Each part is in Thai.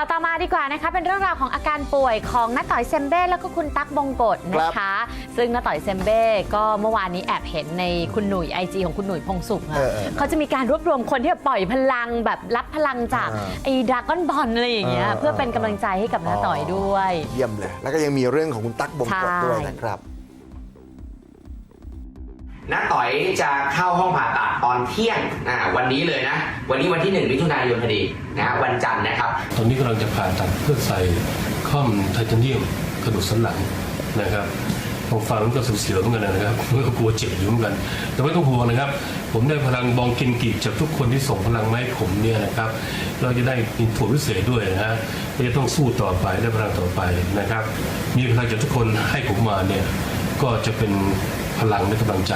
ข่าวต่อมาดีกว่านะคะเป็นเรื่องราวของอาการป่วยของน้าต่อยเซมเบ้แล้วก็คุณตั๊กบงกฎนะคะ ซึ่งน้าต่อยเซมเบ้ก็เมื่อวานนี้แอบเห็นในคุณหนุ่ยไอจีของคุณหนุ่ยพงสุขอะเออเออเขาจะมีการรวบรวมคนที่แบบปล่อยพลังแบบรับพลังจากอ่าไอ้ดราก้อนบอลอะไรอย่างเงี้ยเออ เพื่อเป็นกำลังใจให้กับน้าต่อยด้วย เยี่ยมเลย แล้วก็ยังมีเรื่องของคุณตั๊กบงกฎใช่ด้วยนะครับ น้าต่อยจะเข้าห้องผ่าตัดตอนเที่ยงอ่าวันนี้เลยนะ วันนี้วันที่1มิถุนายนพอดีนะฮะวันจันทร์นะครับ ตอนนี้กำลังจะผ่าตัดเพื่อใส่ข้อมไทเทเนียมกระดูกสันหลังนะครับผมฟังก็สูญเสียเหมือนกันนะครับก็กลัวเจ็บอยู่เหมือนกัน แต่ไม่ต้องห่วงนะครับ ผมได้พลังบองกินกีบจากทุกคนที่ส่งพลังมาให้ผมเนี่ยนะครับ เราจะได้อินโฟวิเศษด้วยนะฮะเราจะต้องสู้ต่อไปได้พลังต่อไปนะครับ มีพลังจากทุกคนให้ผมมาเนี่ยก็จะเป็น พลังและกำลังใจ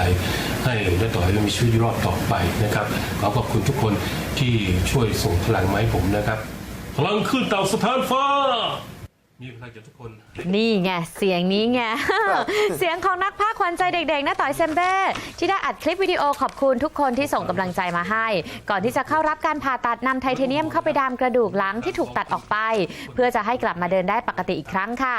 ให้ได้ต่อให้มีชีวิตรอดต่อไปนะครับขอขอบคุณทุกคนที่ช่วยส่งพลังมาให้ผมนะครับ พลังขึ้นเต่าสถานฟ้า มีพลังจากทุกคน นี่ไงเสียงนี้ไง เสียงของนักพากย์ขวัญใจเด็กๆน้าต่อยเซมเบ้ที่ได้อัดคลิปวิดีโอขอบคุณทุกคนที่ส่งกำลังใจมาให้ ก่อนที่จะเข้ารับการผ่าตัดนำไทเทเนียมเข้าไปดามกระดูกหลังที่ถูกตัดออกไป เพื่อจะให้กลับมาเดินได้ปกติอีกครั้งค่ะ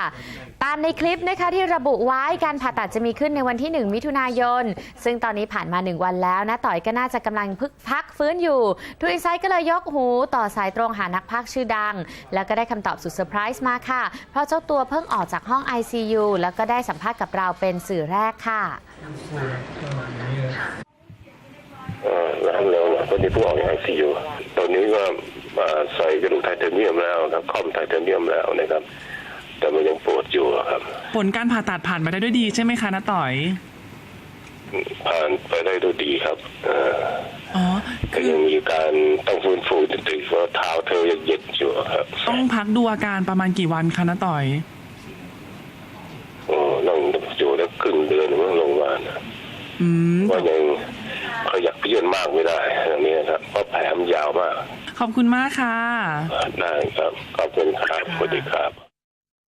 ตามในคลิปนะคะที่ระบุไว้การผ่าตัดจะมีขึ้นในวันที่ 1 มิถุนายน ซึ่งตอนนี้ผ่านมา 1 วันแล้วนะต่อยก็น่าจะกำลังพึกพักฟื้นอยู่ทูอินไซต์ก็เลยยกหูต่อสายตรงหานักพากชื่อดัง แล้วก็ได้คำตอบสุดเซอร์ไพรส์มาค่ะเพราะเจ้าตัวเพิ่งออกจากห้อง ICU แล้วก็ได้สัมภาษณ์กับเราเป็นสื่อแรกค่ะเอ่อแล้วเร็วนะตอนนี้ผู้ออกจากไอซียูตอนนี้ก็ใส่กระดูกไทเทเนียมแล้วครับคอมไทเทเนียมแล้วนะครับ แต่มันยังปวดอยู่ครับ ผลการผ่าตัดผ่านไปได้ด้วยดีใช่ไหมคะน้าต่อย ผ่านไปได้ด้วยดีครับ ฟื้นฟูนิดหนึงเพราะเท้าเธอยังเย็นอยู่ครับต้องพักดูอาการประมาณกี่วันคะน้าต่อยโอ้นั่งอยู่ได้ครึ่งเดือนเมื่อลงมาลนะอืมว่ายังขยับเยื่อนมากไม่ได้อย่างนี้ครับเพราะแผลมันยาวมาก ขอบคุณมากค่ะ ได้ครับ ขอบคุณครับสวัสดีครับ